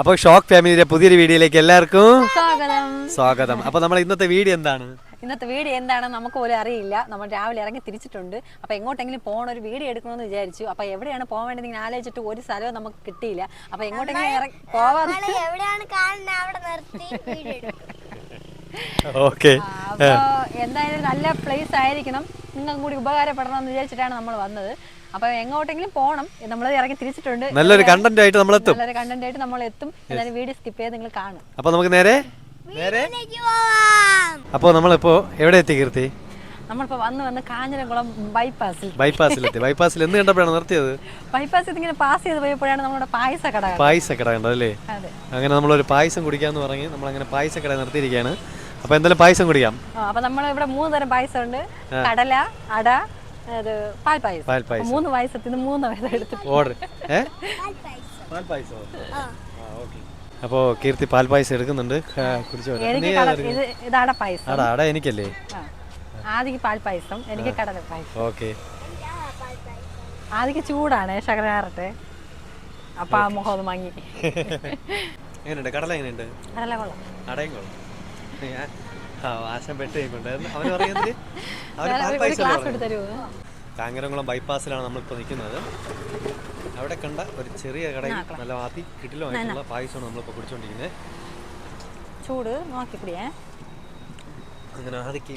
അപ്പോൾ ഷോക്ക് ഫാമിലിയുടെ പുതിയൊരു വീഡിയോയിലേക്ക് എല്ലാവർക്കും സ്വാഗതം. സ്വാഗതം. അപ്പോൾ നമ്മൾ ഇന്നത്തെ വീഡിയോ എന്താണ്? ഇന്നത്തെ വീഡിയോ എന്താണെന്ന് നമുക്ക് പോലും അറിയില്ല. നമ്മൾ രാവിലെ ഇറങ്ങി തിരിച്ചിട്ടുണ്ട്. അപ്പൊ എങ്ങോട്ടെങ്കിലും പോകണ ഒരു വീഡിയോ എടുക്കണമെന്ന് വിചാരിച്ചു. അപ്പൊ എവിടെയാണ് പോകാൻ വേണ്ടി ഇങ്ങനെ ആലോചിച്ചിട്ട് ഒരു സ്ഥലവും നമുക്ക് കിട്ടിയില്ല. അപ്പൊ എങ്ങോട്ടെങ്കിലും ഇറങ്ങി പോവാതെ എവിടെയാണ് കാണുന്നത് അവിടെ നിർത്തി വീഡിയോ എടുക്കും. ഓക്കെ എന്തായാലും നല്ല പ്ലേസ് ആയിരിക്കണം. നിങ്ങൾക്കും കൂടി ഉപകാരപ്പെടണം എന്ന് വിചാരിച്ചിട്ടാണ് നമ്മൾ വന്നത്. അപ്പൊ എങ്ങോട്ടെങ്കിലും പോകണം നമ്മൾ ഇറങ്ങി തിരിച്ചിട്ടുണ്ട്. നല്ലൊരു കണ്ടന്റ് ആയിട്ട് നമ്മൾ എത്തും നല്ലൊരു കണ്ടന്റ് ആയിട്ട് നമ്മൾ എത്തും എന്തായാലും വീഡിയോ സ്കിപ്പ് ചെയ്ത് നിങ്ങൾ കാണും. അപ്പൊ നമുക്ക് നേരെ? നേരെ? അപ്പോ പോവാം അപ്പോൾ നമ്മളിപ്പോൾ എവിടെ എത്തി കീർത്തി? നമ്മളിപ്പോ വന്ന് വന്ന് കാഞ്ഞിരംകുളം ബൈപ്പാസിൽ എത്തി. ബൈപ്പാസിൽ എന്ത് കണ്ടപ്പോഴാണ് നിർത്തിയത്? ബൈപ്പാസിൽ ഇങ്ങനെ പാസ് ചെയ്ത് പോയപ്പോഴാണ് നമ്മളുടെ പായസ കട കണ്ടത്. പായസ കട കണ്ടതല്ലേ അതെ. അങ്ങനെ നമ്മളൊരു പായസം കുടിക്കാന്ന് പറഞ്ഞ് നമ്മളങ്ങനെ പായസ കട നിർത്തിയിരിക്കുകയാണ്. അപ്പോൾ എന്തായാലും പായസം കുടിക്കാം. ആ, അപ്പൊ നമ്മൾ ഇവിടെ മൂന്ന് തരം പായസം ഉണ്ട് കടല അട അത് പാൽ പായസം പാൽ പായസം മൂന്ന് പായസത്തിന് മൂന്ന് പായസം എടുത്ത് ഓർഡർ പാൽ പായസം. പാൽ പായസമോ ആ. അപ്പോൾ കീർത്തി പാൽ പായസം എടുക്കുന്നുണ്ട് കുടിച്ചോ? ഇത് അട പായസം. ആടാ ആടാ എനിക്കല്ലേ? ആ. ആദിക്ക് പാൽ പായസം എനിക്ക് കടല പായസം. ഓക്കെ. ആദിക്ക് ചൂടാണ് ശകരാറട്ടെ അപ്പൊ ആ മുഖം ഒന്ന് മങ്ങി. എങ്ങനെയുണ്ട്? കടല എങ്ങനെയുണ്ട്? കടല കൊള്ളാം. അടയും കൊള്ളാം. ഞാൻ ആശം പെട്ട് അവൻ പറയുന്നത് അവന് കാങ്ങരംകുളം ബൈപ്പാസിലാണ് നമ്മളിപ്പോൾ നിൽക്കുന്നത്. അവിടെ കണ്ട ഒരു ചെറിയ കടയിൽ നല്ല വാത്തി കിട്ടിലുമായിട്ടുള്ള പായസമാണ് നമ്മളിപ്പോൾ കുടിച്ചുകൊണ്ടിരിക്കുന്നത് ചൂട് നോക്കി കുടിയേ അങ്ങനെ ആദിക്ക്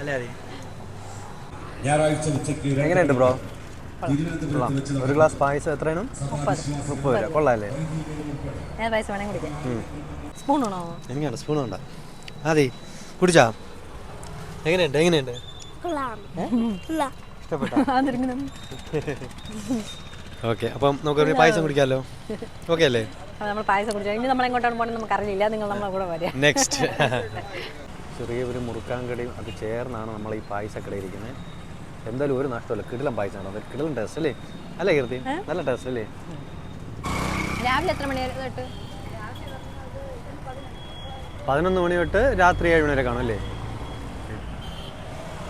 അല്ലേ ഞായറാഴ്ച ഉച്ചയ്ക്ക് എങ്ങനെയുണ്ട് ബ്രോ? ഒരു ഗ്ലാസ് പായസം എത്രയാണ് മുപ്പത്. മുപ്പത് രൂപ കൊള്ളാല്ലേ ഞാൻ പായസം വേണമെങ്കിൽ കുടിക്കാം. സ്പൂൺ വേണോ എനിക്കാണ് സ്പൂൺ വേണ്ട അതെ കുടിച്ചാ? എങ്ങനെയുണ്ട് എങ്ങനെയുണ്ട്? ഓക്കെ അപ്പം നമുക്ക് പായസം കുടിക്കാമല്ലോ ഓക്കെ അല്ലേ? നമ്മൾ പായസം കുടിച്ചു? ഇനി നമ്മൾ എങ്ങോട്ടാണ് പോകണമെന്ന് നമുക്ക് അറിയില്ല നിങ്ങൾ നമ്മളെ കൂടെ വരാം. നെക്സ്റ്റ് ചെറിയ ഒരു മുറുക്കാൻകടയും അത് ചേർന്നാണ് നമ്മൾ ഈ പായസം ഇരിക്കുന്നത് എന്തായാലും ഒരു നഷ്ടമല്ല. കിടിലം പായസമാണ്. അത് കിടിലം ടേസ്റ്റ് അല്ലേ? അല്ലേ കീർത്തി? നല്ല ടേസ്റ്റ് അല്ലേ? രാവിലെ എത്ര മണി തൊട്ട്? പതിനൊന്ന് മണി തൊട്ട് രാത്രി ഏഴ് മണി വരെ കാണും അല്ലേ?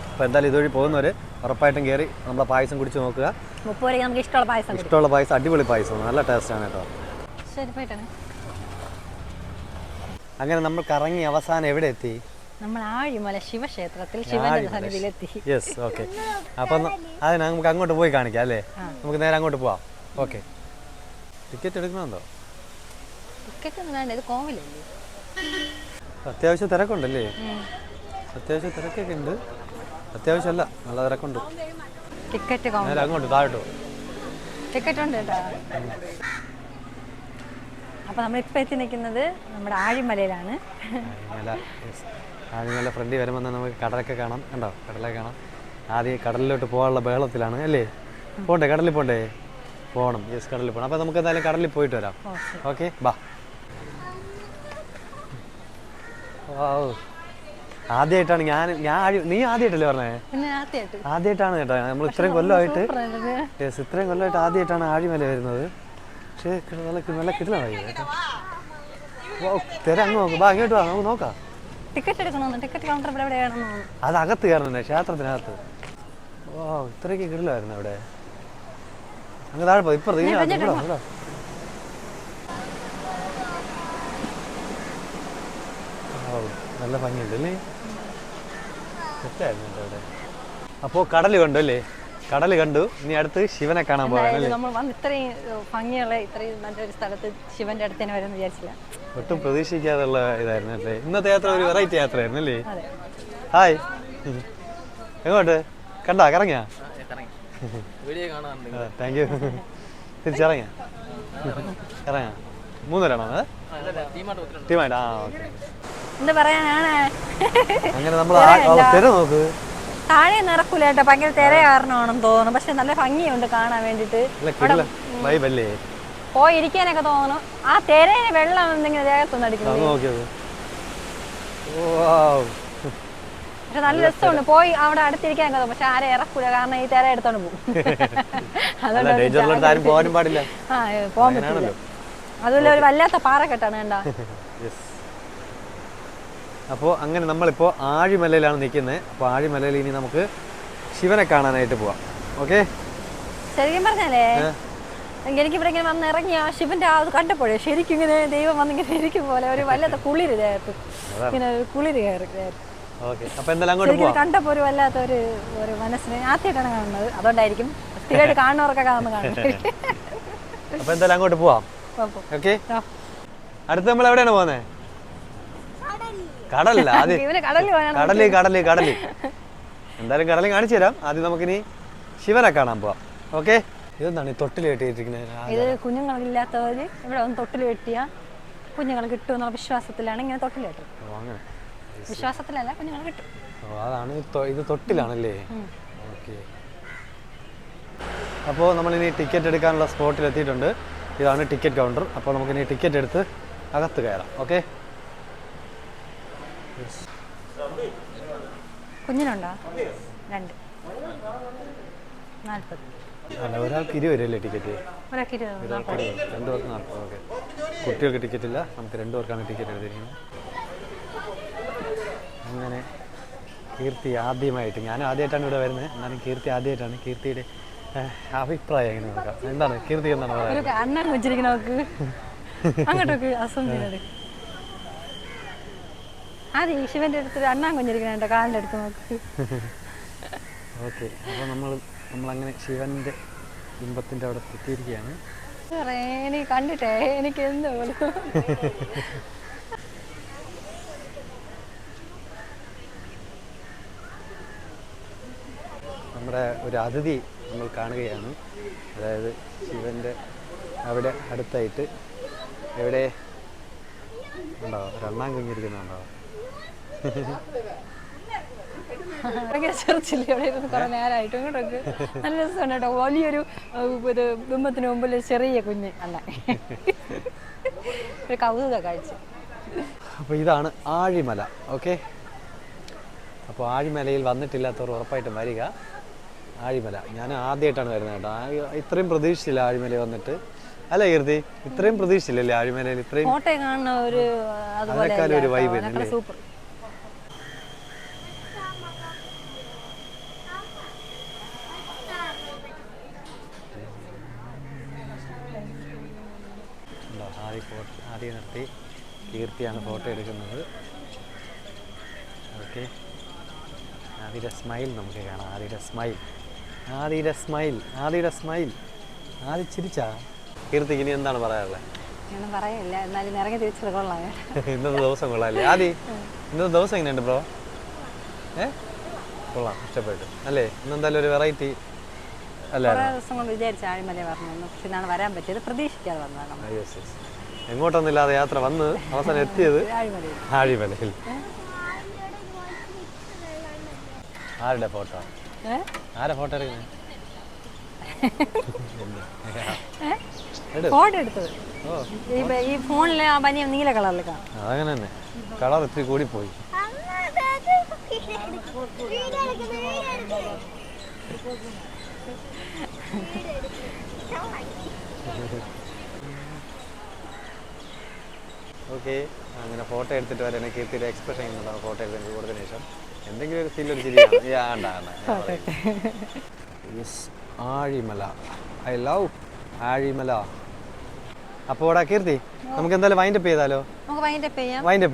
അപ്പോൾ എന്തായാലും ഇതുവഴി പോകുന്നവർ ഉറപ്പായിട്ടും കയറി നമ്മളെ പായസം കുടിച്ച് നോക്കുക. മുപ്പത് നമുക്ക് ഇഷ്ടമുള്ള പായസം അടിപൊളി ഇഷ്ടമുള്ള പായസം അടിപൊളി പായസം. നല്ല ടേസ്റ്റാണ് കേട്ടോ. അങ്ങനെ നമ്മൾ കറങ്ങി അവസാനം എവിടെ എത്തി? നമ്മൾ ആഴിമല ശിവക്ഷേത്രത്തിൽ ശിവന്റെ സന്നിധിയിലെത്തി. യെസ് ഓക്കെ അപ്പം ന- അത് നമുക്ക് അങ്ങോട്ട് പോയി കാണിക്കാം അല്ലേ? നമുക്ക് നേരെ അങ്ങോട്ട് പോവാം. ഓക്കെ ടിക്കറ്റ് എടുക്കണമെന്നോ ടിക്കറ്റ് ഒന്നും വേണ്ട ഇത് കോവിലല്ലേ? അത്യാവശ്യം തിരക്കുണ്ടല്ലേ? അത്യാവശ്യം തിരക്കൊക്കെ ഉണ്ട് അത്യാവശ്യമല്ല നല്ല തിരക്കുണ്ട്. ടിക്കറ്റ് നേരെ അങ്ങോട്ട് താഴോട്ട് ടിക്കറ്റ് ഉണ്ട് കേട്ടോ. അപ്പൊ നമ്മളിപ്പോ എത്തി നിൽക്കുന്നത് നമ്മുടെ ആഴിമലയിലാണ്. ആഴിമല ഫ്രണ്ടി വരുമ്പോ ഫ്രണ്ടിൽ വരുമ്പോൾ തന്നെ നമുക്ക് കടലൊക്കെ കാണാം. കണ്ടോ? കടലൊക്കെ കാണാം. ആദ്യം കടലിലോട്ട് പോകാനുള്ള ബഹളത്തിലാണ് അല്ലേ? പോണ്ടേ കടലിൽ പോണ്ടേ? പോകണം യെസ് കടലിൽ പോകണം അപ്പോൾ നമുക്ക് എന്തായാലും കടലിൽ പോയിട്ട് വരാം. ഓക്കെ. ബാ. ആദ്യമായിട്ടാണ് ഞാൻ ഞാൻ നീ ആദ്യമായിട്ടല്ലേ പറഞ്ഞേ? ആദ്യമായിട്ടാണ് കേട്ടോ. നമ്മൾ ഇത്രയും കൊല്ലമായിട്ട്. യെസ് ഇത്രയും കൊല്ലമായിട്ട് ആദ്യമായിട്ടാണ് ആഴിമല വരുന്നത്. പക്ഷേ നല്ല നല്ല കിടലായി കേട്ടോ വൗ, തെര അങ്ങ് നോക്കാം. ബാ ഇങ്ങോട്ട് വാ നമുക്ക് നോക്കാം. ടിക്കറ്റ് എടുക്കണമെന്ന് ടിക്കറ്റ് കൗണ്ടർ ഇവിടെ എവിടെയാണെന്ന് അത് അകത്ത് കയറണേ ക്ഷേത്രത്തിനകത്ത്. ഓ ഇത്രയ്ക്ക് കിടലായിരുന്നു അവിടെ. അങ്ങ് താഴെ പോ ഇപ്പുറത്ത് ഈ അകത്ത് ഇവിടെ വാ, ഇവിടെ വാ. ഓ നല്ല ഭംഗിയുണ്ട് അല്ലേ? സെറ്റായിരുന്നു അവിടെ അപ്പോൾ കടൽ കണ്ടു അല്ലേ? കടൽ കണ്ടു. ഇനി അടുത്ത് ശിവനെ കാണാൻ പോകാൻ എന്തായാലും നമ്മൾ വന്ന് ഇത്രയും ഭംഗിയുള്ള ഇത്രയും നല്ലൊരു സ്ഥലത്ത് ശിവന്റെ അടുത്ത് തന്നെ വരാൻ വിചാരിച്ചില്ല. ഒട്ടും പ്രതീക്ഷിക്കാതുള്ള ഇതായിരുന്നു അല്ലേ? ഇന്നത്തെ യാത്ര ഒരു വെറൈറ്റി യാത്രയായിരുന്നു അല്ലേ? ഹായ് എങ്ങോട്ട്? കണ്ടാ? കറങ്ങിയാ? താങ്ക് യു തിരിച്ചിറങ്ങിയാ? ഇറങ്ങാ. മൂന്നുപേരാണോ? ടീമായിട്ട് ആ ഓക്കെ എന്ത് പറയാനാണ്? അങ്ങനെ നമ്മൾ തെര നോക്ക്. താഴെ നിറക്കൂല കേട്ടോ. ഭയങ്കര തിര കാരണമാണെന്ന് തോന്നുന്നു. പക്ഷെ നല്ല ഭംഗിയുണ്ട് കാണാൻ വേണ്ടിട്ട് പോയി ഇരിക്കാനൊക്കെ തോന്നുന്നു. ആ തിരയിന് വെള്ളം എന്തെങ്കിലും ദേഹത്തൊന്നും ഓ പക്ഷെ നല്ല രസമുണ്ട്. പോയി അവിടെ അടുത്തിരിക്കാനൊക്കെ കഥ പക്ഷെ ആരെ ഇറക്കൂല. കാരണം ഈ തിര എടുത്തോണ്ട് പോകും. അതുകൊണ്ട് ആ പോകാൻ പറ്റില്ല അതുപോലെ ഒരു വല്ലാത്ത പാറക്കെട്ടാണ് കെട്ടാണ് യെസ് അപ്പോൾ അങ്ങനെ നമ്മളിപ്പോൾ ആഴിമലയിലാണ് നിൽക്കുന്നത്. അപ്പോൾ ആഴിമലയിൽ ഇനി നമുക്ക് ശിവനെ കാണാനായിട്ട് പോവാം. ഓക്കെ? ശരിക്കും പറഞ്ഞാലേ എനിക്ക് ഇവിടെ ഇങ്ങനെ വന്ന് ഇറങ്ങി ആ ശിവന്റെ ആ കണ്ടപ്പോഴേ ശരിക്കും ഇങ്ങനെ ദൈവം വന്നിങ്ങനെ ഇരിക്കും പോലെ ഒരു വല്ലാത്ത കുളിര് ഇങ്ങനെ ഒരു കുളിര് കയറി കണ്ടപ്പോ ഒരു വല്ലാത്ത ഒരു ഒരു മനസ്സിന് ആദ്യമായിട്ടാണ് കാണുന്നത്. അതുകൊണ്ടായിരിക്കും സ്ഥിരമായിട്ട് കാണുന്നവർക്കൊക്കെ കാണുന്ന കാണുന്നത്. എന്തായാലും അങ്ങോട്ട് പോവാം. ഓക്കെ. അടുത്ത് നമ്മൾ എവിടെയാണ് പോകുന്നത് കടലല്ല ആദ്യം കടൽ കടൽ കടൽ എന്തായാലും കടലും കാണിച്ചു തരാം. ആദ്യം നമുക്കിനി ശിവനെ കാണാൻ പോവാം. ഓക്കെ? ഇതെന്താണ് ഈ തൊട്ടിൽ കെട്ടിയിട്ടിരിക്കുന്നത് ഇത് കുഞ്ഞുങ്ങളില്ലാത്തവര് ഇവിടെ ഒന്ന് തൊട്ടിൽ കെട്ടിയ കുഞ്ഞുങ്ങൾ കിട്ടും എന്നുള്ള വിശ്വാസത്തിലാണ് ഇങ്ങനെ തൊട്ടിൽ കെട്ടും അങ്ങനെ. വിശ്വാസത്തിലല്ല കുഞ്ഞുങ്ങൾ കിട്ടും. ഓ അതാണ് ഇത് തൊട്ടിലാണല്ലേ? ഓക്കെ. അപ്പോൾ നമ്മളിനി ടിക്കറ്റ് എടുക്കാനുള്ള സ്പോട്ടിൽ എത്തിയിട്ടുണ്ട് ഇതാണ് ടിക്കറ്റ് കൗണ്ടർ. അപ്പോൾ നമുക്കിനി ടിക്കറ്റ് എടുത്ത് അകത്ത് കയറാം. ഓക്കെ? കുഞ്ഞിനുണ്ടോ? രണ്ട്. നാൽപ്പത് അല്ല ഒരാൾക്ക് ഇരുപത് രൂപയല്ലേ ടിക്കറ്റ്? ഒരാൾക്ക് ഇരുപത് രണ്ട് പേർക്ക് നാൽപ്പത് ഓക്കെ. കുട്ടികൾക്ക് ടിക്കറ്റ് ഇല്ല നമുക്ക് രണ്ട് പേർക്കാണ് ടിക്കറ്റ് എടുത്തിരിക്കുന്നത്. അങ്ങനെ കീർത്തി ആദ്യമായിട്ട് ഞാൻ ആദ്യമായിട്ടാണ് ഇവിടെ വരുന്നത്. എന്നാലും കീർത്തി ആദ്യമായിട്ടാണ്. കീർത്തിയുടെ അഭിപ്രായം എങ്ങനെ നോക്കാം? എന്താണ്? കീർത്തി എന്താണ് പറയുന്നത്? അങ്ങോട്ടൊക്കെ ചെയ്യുന്നത് അതെ ശിവന്റെ അടുത്ത് അണ്ണാൻ കുഞ്ഞിരിക്കണ കാലിന്റെ അടുത്ത് നോക്ക്. ഓക്കെ അപ്പോൾ നമ്മൾ അങ്ങനെ ശിവന്റെ ബിംബത്തിന്റെ അവിടെ എത്തിയിരിക്കുകയാണ്. കണ്ടിട്ടേ എനിക്ക് എന്തോ. നമ്മുടെ ഒരു അതിഥി നമ്മൾ കാണുകയാണ്. അതായത് ശിവന്റെ അവിടെ അടുത്തായിട്ട് എവിടെ? ഉണ്ടോ രണ്ടാം കുഞ്ഞിരിക്കുന്നുണ്ടോ? ഭയങ്കര ചെറുച്ചില്ലേ? അവിടെ ഇരുന്ന് കുറെ നേരമായിട്ട് ഇങ്ങോട്ടൊക്കെ നല്ല രസമാണ് കേട്ടോ. വലിയൊരു ഇത് ബിംബത്തിന് മുമ്പിൽ ചെറിയ കുഞ്ഞ് അല്ല. ഒരു കൗതുക കാഴ്ച. അപ്പോൾ ഇതാണ് ആഴിമല ഓക്കെ? അപ്പോൾ ആഴിമലയിൽ വന്നിട്ടില്ലാത്തവർ ഉറപ്പായിട്ടും വരിക. ആഴിമല ഞാൻ ആദ്യമായിട്ടാണ് വരുന്നത് കേട്ടോ. ഇത്രയും പ്രതീക്ഷിച്ചില്ല ആഴിമല വന്നിട്ട്. അല്ല കീർത്തി ഇത്രയും പ്രതീക്ഷിച്ചില്ലല്ലേ ആഴിമലയിൽ ഇത്രയും ഒരു അല്ലേ? സൂപ്പർ ഉണ്ടോ ആദ്യം ഫോട്ടോ ആദ്യം നിർത്തി കീർത്തിയാണ് ഫോട്ടോ എടുക്കുന്നത്. ഓക്കെ. ആദിയുടെ സ്മൈൽ നമുക്ക് കാണാം. ആദിയുടെ സ്മൈൽ ആദിയുടെ സ്മൈൽ ആദിയുടെ സ്മൈൽ ആദി ചിരിച്ചാ? കീർത്തി ഇനി എന്താണ് പറയാനുള്ളത് ഒന്നും പറയില്ല. എന്നാലും ഇറങ്ങി തിരിച്ചത് കൊള്ളാം. ഇന്നത്തെ ദിവസം കൊള്ളാമല്ലേ ആദി ഇന്നത്തെ ദിവസം എങ്ങനെയുണ്ട് ബ്രോ? ഏ? കൊള്ളാം. ഇഷ്ടപ്പെട്ടു. അല്ലേ? ഇന്നെന്തായാലും ഒരു വെറൈറ്റി അല്ലേ? ദിവസം കൊണ്ട് വിചാരിച്ച ആഴിമല പറഞ്ഞു പക്ഷെ ഇന്നാണ് വരാൻ പറ്റിയത്. പ്രതീക്ഷിക്കാതെ വന്നതാണ്. എങ്ങോട്ടൊന്നുമില്ലാതെ യാത്ര വന്ന് അവസാനം എത്തിയത് ആഴിമലയിൽ. ആരുടെ ഫോട്ടോ? ആരെ ഫോട്ടോ എടുക്കുന്നത്? എടു ഫോട്ടോ എടുത്തത്. ഈ ആ നീല കളറിൽ കാണാം. അതങ്ങനെ തന്നെ. കളർ ഇത്തിരി കൂടി പോയി ഓക്കെ. അങ്ങനെ ഫോട്ടോ എടുത്തിട്ട് വരെ എനിക്ക് കീർത്തിയുടെ എക്സ്പ്രഷൻ ചെയ്യുന്നുണ്ടാവും ഫോട്ടോ എടുത്തതിന് കൊടുത്തതിന് ശേഷം എന്തെങ്കിലും ഒരു ഫീൽ ഒരു ചിരിയാണ് ആഴിമല. I love Azhimala. അപ്പോൾ ഇവിടെ കീർത്തി നമുക്ക് എന്തായാലും വൈൻഡപ്പ് ചെയ്താലോ? നമുക്ക് വൈകിട്ട് ചെയ്യാം. വൈൻഡ്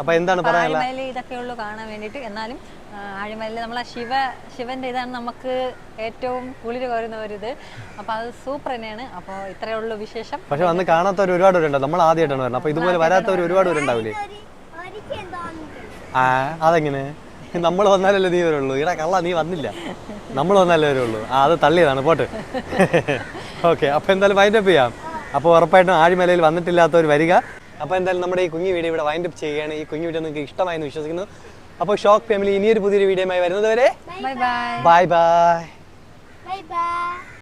അപ്പ് എന്താണ് ആഴിമലയിൽ ഇതൊക്കെ ഉള്ളൂ കാണാൻ വേണ്ടിട്ട് എന്നാലും ആഴിമലയിൽ നമ്മൾ ശിവ ശിവന്റെ ഇതാണ് നമുക്ക് ഏറ്റവും കുളിര് കോരുന്ന ഒരു ഇത്. അപ്പൊ അത് സൂപ്പർ തന്നെയാണ്. അപ്പൊ ഇത്രയേ ഉള്ളൂ വിശേഷം. പക്ഷെ വന്ന് കാണാത്തവർ ഒരുപാട് പേരുണ്ടാവും നമ്മൾ ആദ്യമായിട്ടാണ് വരുന്നത്. അപ്പൊ ഇതുപോലെ വരാത്തവർ ഒരുപാട് പേരുണ്ടാവില്ലേ? ആ അതെങ്ങനെ? നമ്മൾ വന്നാലല്ലേ നീ വരുള്ളൂ. ഇടാ കള്ള നീ വന്നില്ല. നമ്മൾ വന്നാലേ വരുള്ളൂ. ആ അത് തള്ളിയതാണ്. പോട്ട്. ഓക്കെ അപ്പോൾ എന്തായാലും വൈൻഡപ്പ് ചെയ്യാം. അപ്പോൾ ഉറപ്പായിട്ടും ആഴിമലയിൽ വന്നിട്ടില്ലാത്തവർ വരിക. അപ്പോൾ എന്തായാലും നമ്മുടെ ഈ കുഞ്ഞു വീഡിയോ ഇവിടെ വൈൻഡ് അപ്പ് ചെയ്യുകയാണ്. ഈ കുഞ്ഞു വീഡിയോ നിങ്ങൾക്ക് ഇഷ്ടമായെന്ന് വിശ്വസിക്കുന്നു. അപ്പോൾ ഷോക്ക് ഫാമിലി ഇനിയൊരു പുതിയൊരു വീഡിയോയുമായി വരുന്നത് വരെ bye bye bye bye bye bye